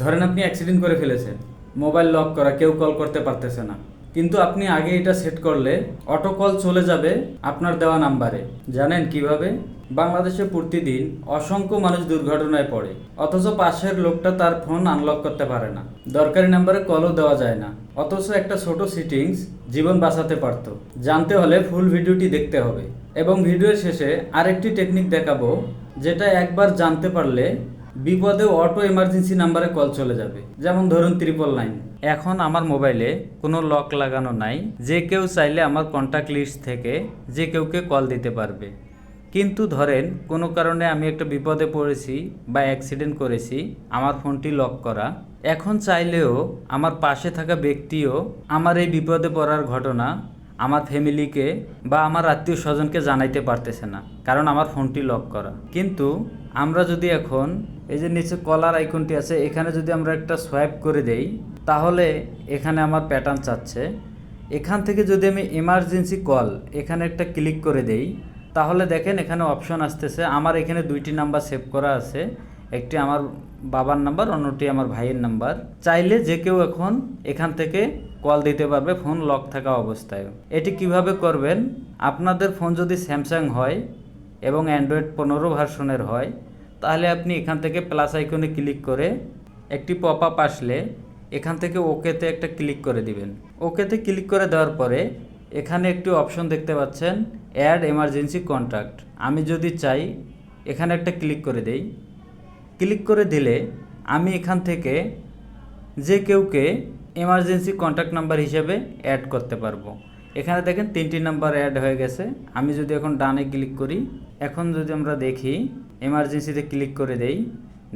ধরেন আপনি অ্যাক্সিডেন্ট করে ফেলেছেন মোবাইল লক করা, কেউ কল করতে পারতেছে না। কিন্তু আপনি আগে এটা সেট করলে অটো কল চলে যাবে আপনার দেওয়া নাম্বারে জানেন কীভাবে? বাংলাদেশে প্রতিদিন অসংখ্য মানুষ দুর্ঘটনায় পড়ে, অথচ পাশের লোকটা তার ফোন আনলক করতে পারে না। দরকারি নাম্বারে কলও দেওয়া যায় না। অথচ একটা ছোট সিটিংস জীবন বাঁচাতে পারত। জানতে হলে ফুল ভিডিওটি দেখতে হবে। এবং ভিডিওর শেষে আরেকটি টেকনিক দেখাবো, যেটা একবার জানতে পারলে বিপদে অটো এমার্জেন্সি নাম্বারে কল চলে যাবে। যেমন ধরুন ত্রিপল নাইন এখন আমার মোবাইলে কোনো লক লাগানো নাই। যে কেউ চাইলে আমার কন্ট্যাক্ট লিস্ট থেকে যে কেউকে কল দিতে পারবে। কিন্তু ধরেন, কোনো কারণে আমি একটা বিপদে পড়েছি বা অ্যাক্সিডেন্ট করেছি, আমার ফোনটি লক করা। এখন চাইলেও আমার পাশে থাকা ব্যক্তিও আমার এই বিপদে পড়ার ঘটনা আমার ফ্যামিলিকে বা আমার আত্মীয় স্বজনকে জানাইতে পারতেছে না, কারণ আমার ফোনটি লক করা। কিন্তু আমরা যদি এখন এই যে নিচে কলার আইকনটি আছে, এখানে যদি আমরা একটা সোয়াইপ করে দেই, তাহলে এখানে আমার প্যাটার্ন চাচ্ছে। এখান থেকে যদি আমি এমার্জেন্সি কল এখানে একটা ক্লিক করে দেই, তাহলে দেখেন এখানে অপশন আসতেছে। আমার এখানে দুইটি নাম্বার সেভ করা আছে। একটি আমার বাবার নাম্বার, অন্যটি আমার ভাইয়ের নাম্বার। চাইলে যে কেউ এখন এখান থেকে কল দিতে পারবে, ফোন লক থাকা অবস্থায়। এটি কীভাবে করবেন? আপনাদের ফোন যদি স্যামসাং হয় এবং অ্যান্ড্রয়েড পনেরো ভার্সনের হয়, তাহলে আপনি এখান থেকে প্লাস আইকনে ক্লিক করে একটি পপ আপ আসলে এখান থেকে ওকেতে একটা ক্লিক করে দিবেন। ওকেতে ক্লিক করে দেওয়ার পরে এখানে একটি অপশন দেখতে পাচ্ছেন, অ্যাড এমার্জেন্সি কন্ট্যাক্ট আমি যদি চাই, এখানে একটা ক্লিক করে দেই। ক্লিক করে দিলে আমি এখান থেকে যে কেউকে এমার্জেন্সি কন্ট্যাক্ট নাম্বার হিসেবে অ্যাড করতে পারব। এখানে দেখেন তিনটি নাম্বার অ্যাড হয়ে গেছে। আমি যদি এখন ডানে ক্লিক করি, এখন যদি আমরা দেখি এমার্জেন্সিতে ক্লিক করে দেই,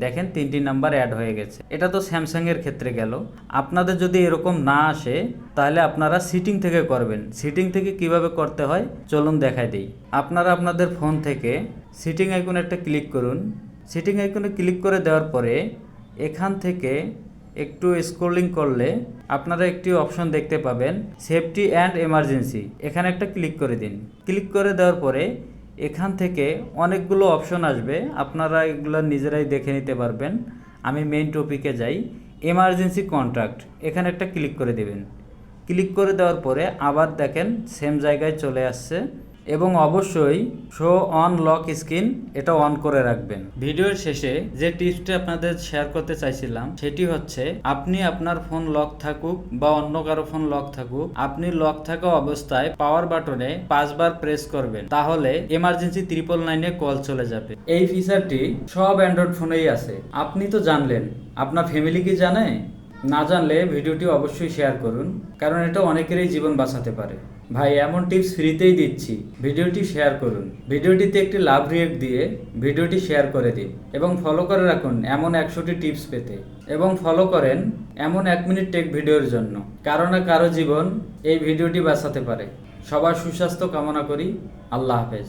দেখেন তিনটি নাম্বার অ্যাড হয়ে গেছে। এটা তো স্যামসাংয়ের ক্ষেত্রে গেল। আপনাদের যদি এরকম না আসে, তাহলে আপনারা সিটিং থেকে করবেন। সিটিং থেকে কীভাবে করতে হয়, চলুন দেখাই দিই। আপনারা আপনাদের ফোন থেকে সিটিং আইকনে একটা ক্লিক করুন। সিটিং আইকনে ক্লিক করে দেওয়ার পরে এখান থেকে একটু স্ক্রলিং করলে আপনারা একটি অপশন দেখতে পাবেন সেফটি অ্যান্ড এমার্জেন্সি এখানে একটা ক্লিক করে দিন। ক্লিক করে দেওয়ার পরে এখান থেকে অনেকগুলো অপশন আসবে, আপনারা এগুলো নিজেরাই দেখে নিতে পারবেন। আমি মেইন টপিকে যাই। এমার্জেন্সি কন্ট্রাক্ট এখানে একটা ক্লিক করে দেবেন। ক্লিক করে দেওয়ার পরে আবার দেখেন সেম জায়গায় চলে আসছে। এবং অবশ্যই শো অন লক স্ক্রিন এটা অন করে রাখবেন। ভিডিওর শেষে যে টিপসটা আপনাদের শেয়ার করতে চাইছিলাম, সেটি হচ্ছে আপনি আপনার ফোন লক থাকুক বা অন্য কারও ফোন লক থাকুক, আপনি লক থাকা অবস্থায় পাওয়ার বাটনে পাঁচবার প্রেস করবেন, তাহলে এমার্জেন্সি ত্রিপল নাইনে কল চলে যাবে। এই ফিচারটি সব অ্যান্ড্রয়েড ফোনেই আছে। আপনি তো জানলেন, আপনার ফ্যামিলি কি জানে? না জানলে ভিডিওটি অবশ্যই শেয়ার করুন, কারণ এটা অনেকেরই জীবন বাঁচাতে পারে। ভাই, এমন টিপস ফ্রিতেই দিচ্ছি। ভিডিওটি শেয়ার করুন। ভিডিওটিতে একটি লাভ রিয়েক্ট দিয়ে ভিডিওটি শেয়ার করে দিন এবং ফলো করে রাখুন এমন একশোটি টিপস পেতে। এবং ফলো করেন এমন এক মিনিট টেক ভিডিওর জন্য, কারও না কারও জীবন এই ভিডিওটি বাঁচাতে পারে। সবার সুস্বাস্থ্য কামনা করি। আল্লাহ হাফেজ।